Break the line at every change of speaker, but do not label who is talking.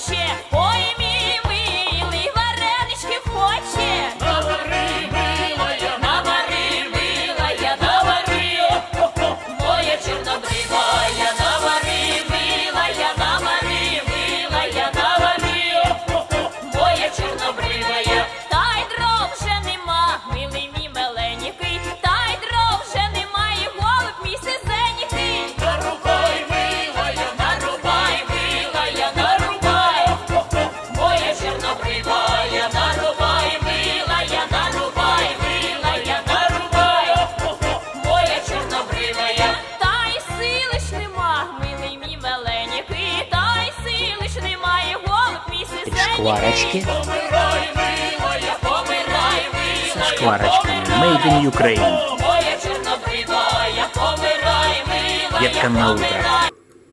хоче, ой, мій милий, варенички хоче.
Навари, милая,
Навари, милая, навари, моя чорнобривая, навари, милая, навари, милая, навари, моя чорнобривая.
Шкварочки
милая,
шкварочками. Made in Ukraine. Як канал,
помирай,